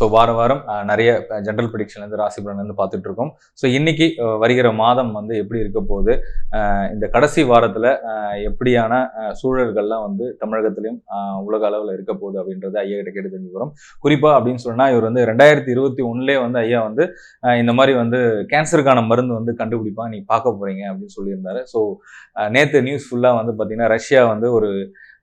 So வாரம் வாரம் நிறைய ஜென்ரல் ப்ரிடிக்ஷன்லேருந்து ராசி பலன்லேருந்து பார்த்துட்டு இருக்கோம். ஸோ இன்னைக்கு வருகிற மாதம் வந்து எப்படி இருக்க போகுது? இந்த கடைசி வாரத்தில் எப்படியான சூழல்கள்லாம் வந்து தமிழகத்திலையும் உலக அளவில் இருக்க போகுது அப்படின்றத ஐயா கிட்ட கேட்டு தெரிஞ்சுக்கிறோம். குறிப்பாக அப்படின்னு சொன்னால் இவர் வந்து ரெண்டாயிரத்தி இருபத்தி ஒன்றுலே வந்து ஐயா வந்து இந்த மாதிரி வந்து கேன்சருக்கான மருந்து வந்து கண்டுபிடிப்பான் நீ பார்க்க போகிறீங்க அப்படின்னு சொல்லியிருந்தாரு. ஸோ நேற்று நியூஸ் ஃபுல்லாக வந்து பார்த்தீங்கன்னா ரஷ்யா வந்து ஒரு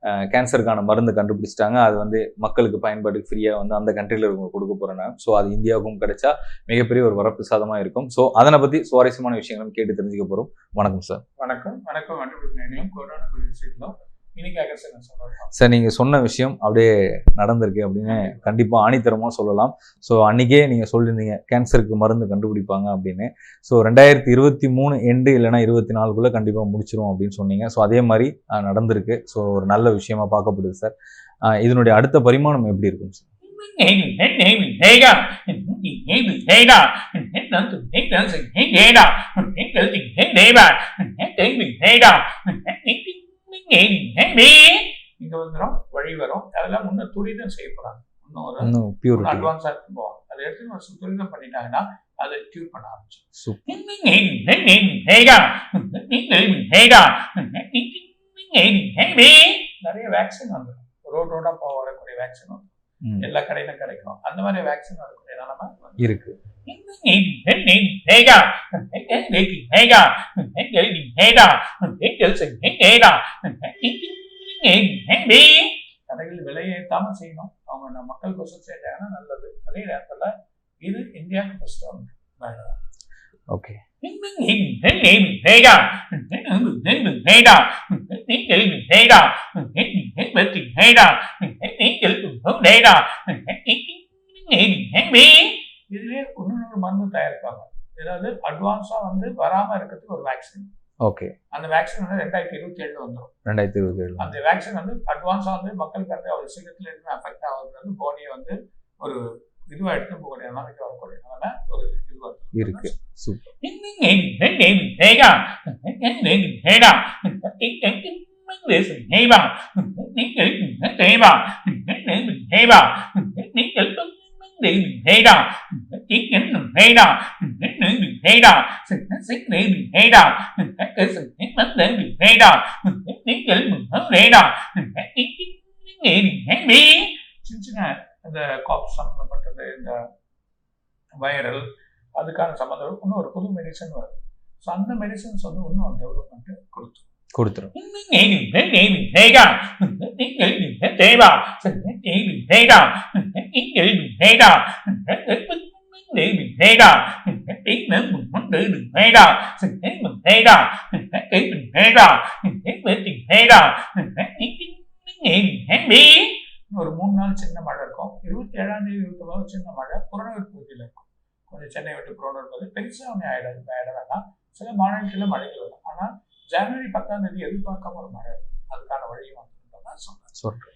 கேன்சருக்கான மருந்து கண்டுபிடிச்சிட்டாங்க அது வந்து மக்களுக்கு பயன்பாட்டுக்கு ஃப்ரீயாக வந்து அந்த கண்ட்ரியில் இருக்கவங்க கொடுக்க போகிறேன் ஸோ அது இந்தியாவுக்கும் கிடைச்சா மிகப்பெரிய ஒரு வரப்பிரசாதமாக இருக்கும் ஸோ அதனை பற்றி சுவாரஸ்யமான விஷயங்களும் கேட்டு தெரிஞ்சுக்க போகிறோம் வணக்கம் சார் வணக்கம் வணக்கம் கொரோனா விஷயத்துல சார் நீங்கள் சொன்ன விஷயம் அப்படியே நடந்திருக்கு அப்படின்னு கண்டிப்பாக ஆணித்தரமாக சொல்லலாம். ஸோ அன்றைக்கே நீங்கள் சொல்லியிருந்தீங்க கேன்சருக்கு மருந்து கண்டுபிடிப்பாங்க அப்படின்னு. ஸோ ரெண்டாயிரத்தி இருபத்தி மூணு எண்டு இல்லைன்னா இருபத்தி நாலுக்குள்ளே கண்டிப்பாக முடிச்சிரும் அப்படின்னு சொன்னீங்க. ஸோ அதே மாதிரி நடந்திருக்கு. ஸோ ஒரு நல்ல விஷயமா பார்க்கப்படுது சார். இதனுடைய அடுத்த பரிமாணம் எப்படி இருக்கும் சார்? இங்க வந்துடும் வழி வரும். அதெல்லாம் முன்ன துரிதம் செய்யப்படாது இன்னும் இன்னும் அட்வான்ஸா போவாங்க. அதை எடுத்து துரிதம் பண்ணிட்டாங்கன்னா அதை டியூன் பண்ண ஆரம்பிச்சு நிறைய வேக்சின் வந்துடும் ரோட் ரோடா போக வரக்கூடிய வேக்சின் வந்துடும் எல்லா கடையிலும் கிடைக்கும். அந்த மாதிரி வேக்சின் வரக்கூடிய நிலைமை இருக்கு. கடைகள் விலையேற்றாம செய்யணும் அவங்க நம்ம மக்கள் கொசம் செய்யறாங்கன்னா நல்லது அதே நேரத்துல இது இந்தியாவுக்கு வந்து ஓகே இதுலயே இன்னொரு மருந்து தயாரிப்பாங்க ஏதாவது அட்வான்ஸா வந்து வராம இருக்கிறதுக்கு ஒரு வேக்சின் ஓகே அந்த வேக்சின் வந்து ரெண்டாயிரத்தி இருபத்தி ஏழுல வந்துடும் ரெண்டாயிரத்தி இருபத்தி ஏழு அந்த வேக்சின் வந்து அட்வான்ஸா வந்து மக்களுக்கு வந்து ஒரு சீக்கிரத்துல இருந்து அஃபெக்ட் ஆகுறது வந்து போடியை வந்து ஒரு இதுவா எடுத்து போகக்கூடிய நிலைமைக்கு வரக்கூடிய நிலைமை ஒரு இதுவா இருக்கு சூப்பர் சின்ன சின்ன இந்த காப் சம்பந்தப்பட்டது இந்த வைரல் அதுக்கான சம்மந்தம் இன்னும் ஒரு புது மெடிசன் வருது. ஸோ அந்த மெடிசன்ஸ் வந்து இன்னும் டெவலப்மெண்ட்டு கொடுத்துரும். கொடுத்துரும். ஒரு மூணு நாள் சின்ன மழை இருக்கும். இருபத்தி ஏழாம் தேதி இருபத்தி ஒன்பது சின்ன மழை புறநகர் பகுதியில் இருக்கும். கொஞ்சம் சென்னை விட்டு புறநகர் பகுதி. பெருசாக ஒன்று ஆயிடாது. ஆயிட வேண்டாம் சில மாநிலத்தில் மழைகள் வரும். ஆனால் ஜனவரி பத்தாம் தேதி எதிர்பார்க்காம ஒரு மழை அதுக்கான வழியும் வந்து சொல்றேன் சொல்றேன்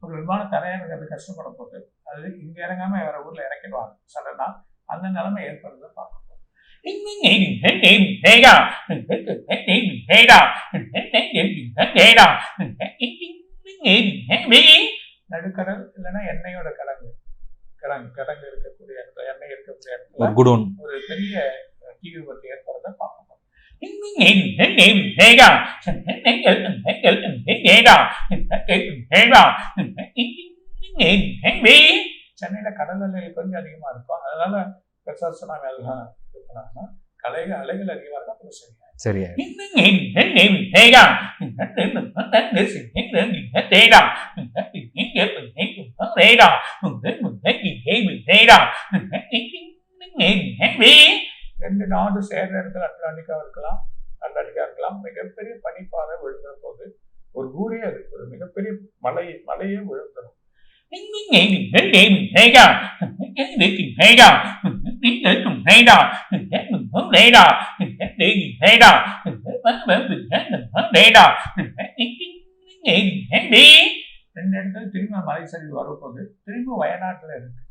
ஒரு விமானம் தரையிறங்கிறது கஷ்டப்பட போது அது இங்க இறங்காம வேற ஊர்ல இறக்கிடுவாங்க. சடனா அந்த நிலைமை ஏற்படுறத பார்க்கணும் நடுக்கடல் இல்லைன்னா எண்ணெயோட கிடங்கு கிடங்கு கிடங்கு இருக்கக்கூடிய இடத்துல எண்ணெய் இருக்கக்கூடிய ஒரு இடத்துல குடோன் ஒரு பெரிய தீ விபத்து ஏற்படுறத பார்க்கணும் சென்னையில கடல் அலைகள் கொஞ்சம் அதிகமா இருக்கும் அதனால பெருசா சுனாமி அதெல்லாம் கலைகள் அலைகள் அதிகமா இருக்கும் அப்புறம் சரியா சரியா ரெண்டு நாடு சேர்ற இடத்துல அட்லாண்டிக்கா இருக்கலாம் அட்லாண்டிக்கா இருக்கலாம் மிகப்பெரிய பனிப்பாறை விழுந்துற போது ஒரு ஊரே அது ஒரு மிகப்பெரிய மலை மலையே விழுந்துடும் ரெண்டு இடத்துல திரும்ப மலை சரிவு வரப்போகுது திரும்ப வயநாட்டுல இருக்கு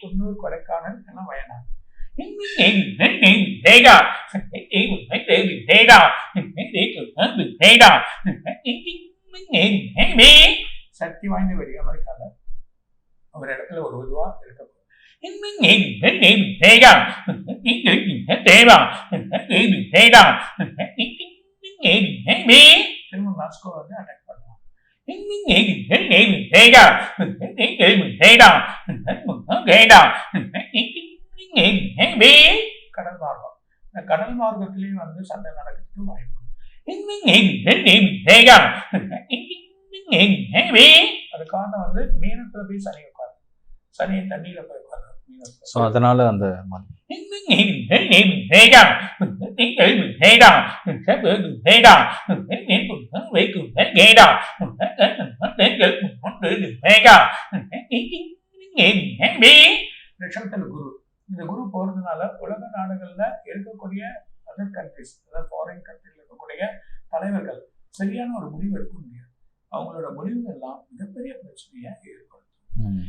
குன்னூர் கொடைக்கானல் எல்லாம் வயநாடு சக்தி வாய்ந்த வெடி அமெரிக்கால ஒரு இடத்துல ஒரு உருவா இருக்க போகுது. திரும்ப மாஸ்கோ வந்து அட்டாக் பண்ணுவாங்க கடல் மார்க்கம் இந்த கடல் மார்க்கத்திலயும் வந்து சண்டை நடக்கிறதுக்கு வாய்ப்பு அதுக்காக வந்து மீனத்துல போய் சனி உட்காரு சனி தண்ணியில போய் உட்காரு ஸோ அதனால அந்த ரிஷபத்தில் குரு இந்த குரு போறதுனால உலக நாடுகள்ல இருக்கக்கூடிய அதர் கண்ட்ரிஸ் அதாவது ஃபாரின் கண்ட்ரில இருக்கக்கூடிய தலைவர்கள் சரியான ஒரு முடிவு எடுக்க முடியாது அவங்களோட முடிவுகள் எல்லாம் மிகப்பெரிய பிரச்சனையை ஏற்படுத்தும் ம்.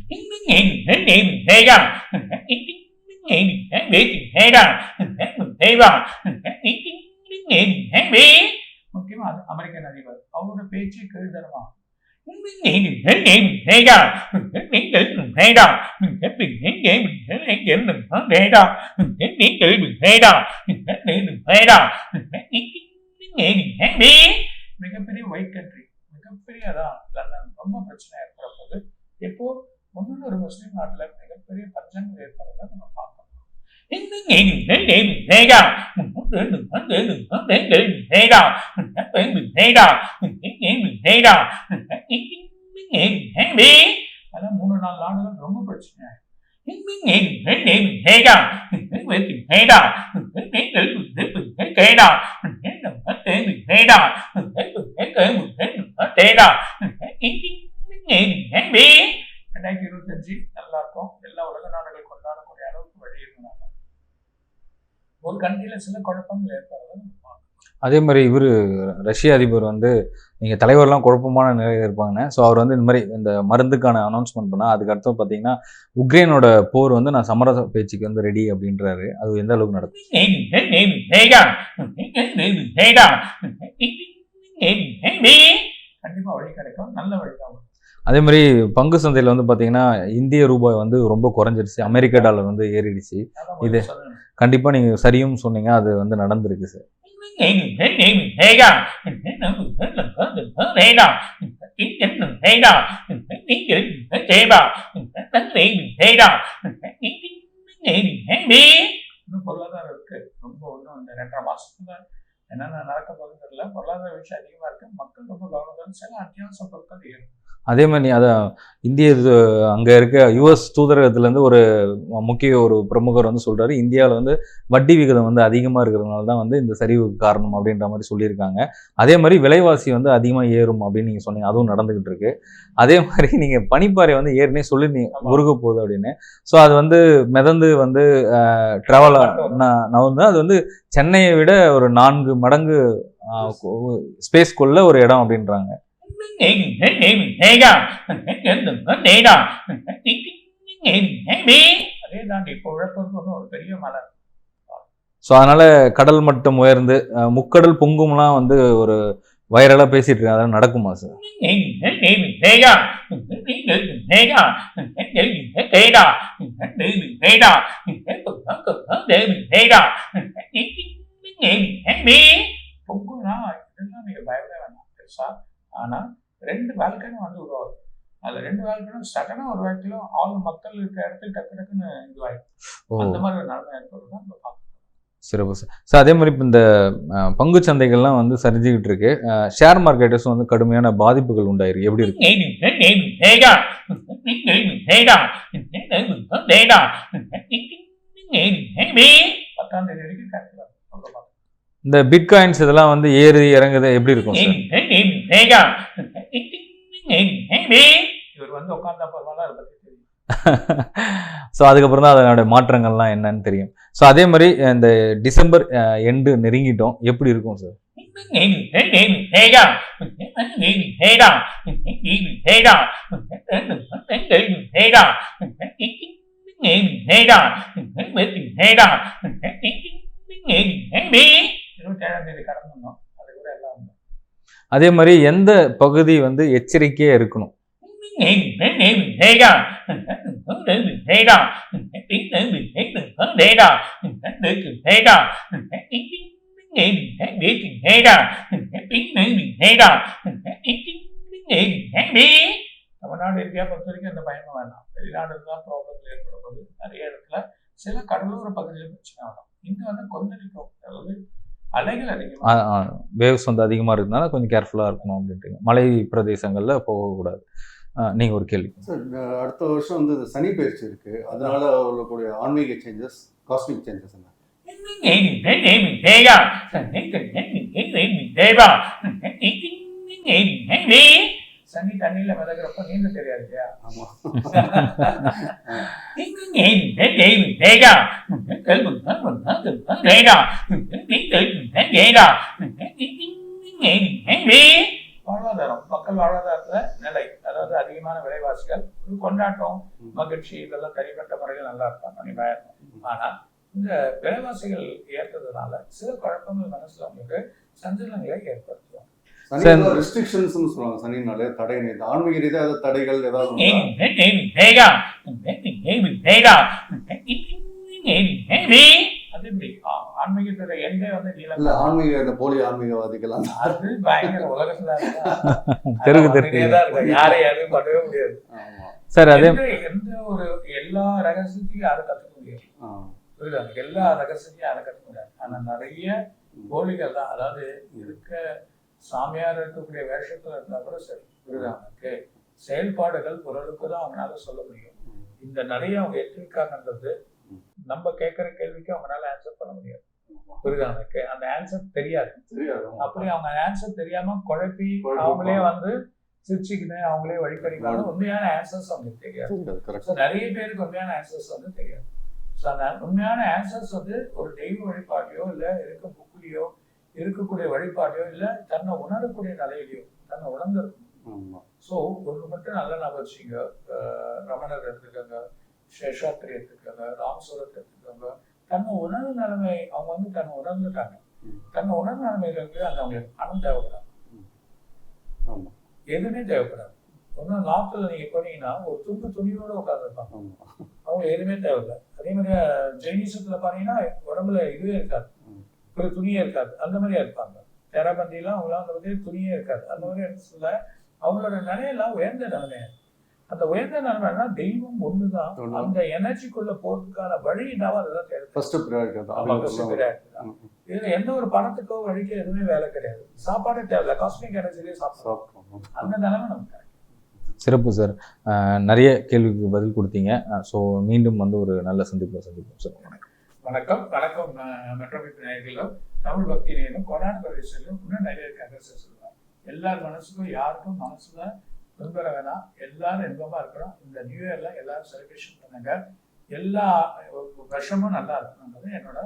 முக்கியமா அது அமெரிக்கன் அதிபர் அவரோட பேச்சு கீழ்தரமா மிகப்பெரிய ஒயிட் கண்ட்ரி மிகப்பெரிய அதான் லண்டன் ரொம்ப பிரச்சனை ஏற்பட போது இப்போ முன்னூறு முஸ்லீம் நாட்டுல மிகப்பெரிய பிரச்சனைகள் ஏற்படுறத நம்ம பார்க்கணும். அதெல்லாம் மூணு நாலு நாடுகள் ரொம்ப பிரச்சனை ரெண்டாயிரத்தி இருபத்தஞ்சு நல்லா இருக்கும் எல்லா உலக நாடுகள் கொண்டாடக்கூடிய அளவுக்கு வழி இருந்தாங்க ஒரு கண்ட்ரில சில குழப்பங்கள் ஏற்படுறத அதே மாதிரி இவர் ரஷ்ய அதிபர் வந்து நீங்கள் தலைவர்லாம் குழப்பமான நிலையில் இருப்பாங்க ஸோ அவர் வந்து இந்த மாதிரி இந்த மருந்துக்கான அனௌன்ஸ்மெண்ட் பண்ணால் அதுக்கு அடுத்து பார்த்தீங்கன்னா உக்ரைனோட போர் வந்து நான் சமரச பேச்சுக்கு வந்து ரெடி அப்படின்றாரு. அது எந்த அளவுக்கு நடக்கும். அதே மாதிரி பங்கு சந்தையில் வந்து பார்த்தீங்கன்னா இந்திய ரூபாய் வந்து ரொம்ப குறைஞ்சிருச்சு. அமெரிக்க டாலர் வந்து ஏறிடுச்சு. இது-. கண்டிப்பாக நீங்கள் சரியும் சொன்னீங்க. அது வந்து நடந்திருக்கு சார் பொருளாதாரம் இருக்கு. ரொம்ப ஒன்றும் இந்த ரெண்டரை மாசத்துல என்னென்ன நடக்க போகுதுன்னு தெரியல. பொருளாதார விஷயம் அதிகமா இருக்கு. மக்கள் ரொம்ப கவனம் சில அத்தியாவசிய பொருட்கள் ஏறும் அதே மாதிரி நீ அதான் இந்திய அங்கே இருக்க யுஎஸ் தூதரகத்துலேருந்து ஒரு முக்கிய ஒரு பிரமுகர் வந்து சொல்கிறாரு இந்தியாவில் வந்து வட்டி விகிதம் வந்து அதிகமாக இருக்கிறதுனால தான் வந்து இந்த சரிவுக்கு காரணம் அப்படின்ற மாதிரி சொல்லியிருக்காங்க. அதே மாதிரி விலைவாசி வந்து அதிகமாக ஏறும் அப்படின்னு நீங்கள் சொன்னீங்க. அதுவும் நடந்துகிட்டு இருக்கு. அதே மாதிரி நீங்கள் பனிப்பாறை வந்து ஏற்கனவே சொல்லியிருந்தீங்க. உருக போகுது அப்படின்னு. ஸோ அது வந்து மிதந்து வந்து ட்ராவல் நவந்து அது வந்து சென்னையை விட ஒரு நான்கு மடங்கு ஸ்பேஸ்க்குள்ள ஒரு இடம் அப்படின்றாங்க அதே தாண்டி இப்போ ஒரு பெரிய மலை ஸோ அதனால கடல் மட்டம் உயர்ந்து முக்கடல் பொங்கும்லாம் வந்து ஒரு வைரலாக பேசிட்டு இருக்காங்க. அதெல்லாம் நடக்குமா சார் பொங்குனா இதெல்லாம் நீங்க பயப்பட வேண்டாம் பெருசா. ஆனா ரெண்டு வேல்கனும் வந்து உருவாகுது. அதுல ரெண்டு வேல்கனும் சடனா ஒரு வேல்கிலோ ஆள் மக்கள் இருக்க இடத்துல டக்கு டக்குன்னு இதுவாயிடும். அந்த மாதிரி ஒரு நிலைமை ஏற்படுறது நம்ம பார்க்கணும் சிறப்பு. சார் சார் அதே மாதிரி இப்போ இந்த அஹ், பங்குச் சந்தைகள்லாம் வந்து சரிஞ்சுக்கிட்டு இருக்கு. ஷேர் மார்க்கெட்டர்ஸும் வந்து கடுமையான பாதிப்புகள் உண்டாயிருக்கு. எப்படி இருக்கு? பத்தாம் தேதி வரைக்கும் இந்த பிட்காயின்ஸ் இதெல்லாம் வந்து ஏறி இறங்குது எப்படி இருக்கும் இவர் வந்து உட்கார்ந்தா பரவாயில்ல அதை தெரியும் ஸோ அதுக்கப்புறம் தான் அதனுடைய மாற்றங்கள்லாம் என்னன்னு தெரியும். ஸோ அதே மாதிரி இந்த டிசம்பர் எண்டு நெருங்கிட்டோம். எப்படி இருக்கும் சார் இருபத்தி ஏழாம் தேதி கடந்தோம் அது கூட எல்லாம் வந்து அதே மாதிரி எந்த பகுதி வந்து எச்சரிக்கையா இருக்கணும்? தமிழ்நாடு இந்தியா பொறுத்த வரைக்கும் எந்த பயமும் வேண்டாம். வெளிநாடு தான் ப்ராப்ளம் ஏற்பட போகுது நிறைய இடத்துல சில கடலோர பகுதியில் பிரச்சனை வரும். இங்க வந்து கொந்தளிக்கும். அதாவது வேவ்ஸ் வந்து அதிகமாக இருக்கிறதுனால கொஞ்சம் கேர்ஃபுல்லாக இருக்கணும் அப்படின்ட்டு மலை பிரதேசங்களில் போகக்கூடாது ஆஹ் நீங்க ஒரு கேள்வி. சார் அடுத்த வருஷம் வந்து இந்த சனி பயிற்சி இருக்கு. அதனால உள்ளக்கூடிய ஆன்மீக சேஞ்சஸ் காஸ்மிக் சேஞ்சஸ் என்ன? சனி தண்ணியில மிதக்கிறப்ப நீந்த தெரியாது இல்லையா ஆமா வாழ்வாதாரம். மக்கள் வாழ்வாதாரத்துல நிலை. அதாவது அதிகமான விலைவாசிகள். கொண்டாட்டம் மகிழ்ச்சி இதெல்லாம் தனிப்பட்ட முறையில் நல்லா இருப்பாங்க நீ பயணம் ஆனா இந்த விலைவாசிகள் ஏற்றதுனால சில குழப்பங்கள் மனசுல உங்களுக்கு சஞ்சலங்களை சார். ரெஸ்ட்ரிக்ஷன்ஸ் சொல்லுவாங்க சனினாலே தடை இந்த ஆன்மீக ரீதியாக ஏதாவது தடைகள் ஏதாவது? அது ஆன்மீக இந்த போலி ஆன்மீகவாதிகள் அது பயங்கர உலகத்துல தெருக்கு அது தெருக்கு. யாரையும் பண்ணவே முடியாது. சார் அதே எந்த எந்த ஒரு எல்லா ரகசியத்தையும் யாரும் கத்துக்க முடியாது. புரியுதா? எல்லா ரகசியத்தையும் யாரும் கத்துக்க முடியாது. ஆனா நிறைய போலிகள் தான். அதாவது இருக்க சாமியார் இருக்கக்கூடிய வேஷத்துல இருந்தா கூட சரி புரியுதா உனக்கு செயல்பாடுகள் ஓரளவுக்கு தான் அவங்களால சொல்ல முடியும். இந்த நிறைய அவங்க எத்திருக்காங்கன்றது நம்ம கேட்கிற கேள்விக்கு அவங்களால ஆன்சர் பண்ண முடியாது. புரியுதா? உனக்கு அந்த ஆன்சர் தெரியாது. அப்படி அவங்க ஆன்சர் தெரியாம குழப்பி அவங்களே. வந்து சிரிச்சுக்கின்னு அவங்களே வழிபடிக்காம உண்மையான ஆன்சர்ஸ் அவங்களுக்கு தெரியாது. நிறைய பேருக்கு உண்மையான ஆன்சர்ஸ் வந்து தெரியாது. ஸோ அந்த உண்மையான ஆன்சர்ஸ் வந்து ஒரு தெய்வ வழிபாட்டையோ இல்லை இருக்க புக்குலையோ இருக்கக்கூடிய வழிபாட்டையோ இல்லை தன்னை உணரக்கூடிய நிலையிலையோ தன்னை உணர்ந்திருக்கும். ஸோ ஒன்று மட்டும் நல்ல வச்சுங்க அஹ் ரமணர் எடுத்துக்கோங்க சேஷாத்ரி எடுத்துக்கோங்க ராமசுரத்தை எடுத்துக்கோங்க தன்னை உணர்வு நிலைமை அவங்க வந்து தன்னை உணர்ந்துட்டாங்க. தன்னை உணர்வு நிலைமையிலிருந்து அந்த அவங்களுக்கு பணம் தேவைப்படாது. எதுவுமே தேவைப்படாது. ஒன்றும் நாட்டில் நீங்கள் போனீங்கன்னா ஒரு துண்டு துணியோட உட்காந்துருப்பாங்க அவங்க எதுவுமே தேவையில்லை. அதே மாதிரி ஜெயினிசத்துல பாத்தீங்கன்னா உடம்புல இதுவே இருக்காது. ஒரு துணியே இருக்காது. அந்த மாதிரியா இருப்பாங்க. தெரபந்திலாம் அவங்களாம் அந்த மாதிரி துணியே இருக்காது. அந்த மாதிரி இடத்துல அவங்களோட நிலையெல்லாம் உயர்ந்த நிலைமை அந்த உயர்ந்த நிலைமைனா தெய்வம் ஒண்ணுதான். அந்த எனர்ஜிக்குள்ள போறதுக்கான வழி என்னவோ அதுதான் தேவை ஃபர்ஸ்ட் ப்ரையாரிட்டி தான் ஆமா, அப்படின்னு first சொல்லுவாங்க. priority தான். ம், ம். இதுல எந்த ஒரு பணத்துக்கோ வழிக்கோ எதுவுமே வேலை கிடையாது. சாப்பாடே தேவையில்ல. காஸ்மிக் எனர்ஜிலே சாப்பிடும் சாப்பிட்டோம். அந்த நிலைமை நமக்கு சிறப்பு சார் ஆஹ் நிறைய கேள்விக்கு பதில் கொடுத்தீங்க. ஸோ மீண்டும் வந்து ஒரு நல்ல சந்திப்பில் சந்திப்போம் சார் வணக்கம் வணக்கம். வணக்கம் மெட்ரோபிக் நேயர்களும் தமிழ் பக்தி நேரம் கொரோனா பிரதேசங்களும் இன்னும் நிறைய இருக்காங்க சொல்லலாம் சொல்லுவாங்க எல்லார் மனசுக்கும் யாருக்கும் மனசுல துன்பர வேணாம். எல்லாரும் இன்பமா இருக்கணும். இந்த நியூ இயர்ல எல்லாரும் செலிப்ரேஷன் பண்ணுங்க. எல்லா வருஷமும் நல்லா இருக்கணுங்கிறது என்னோட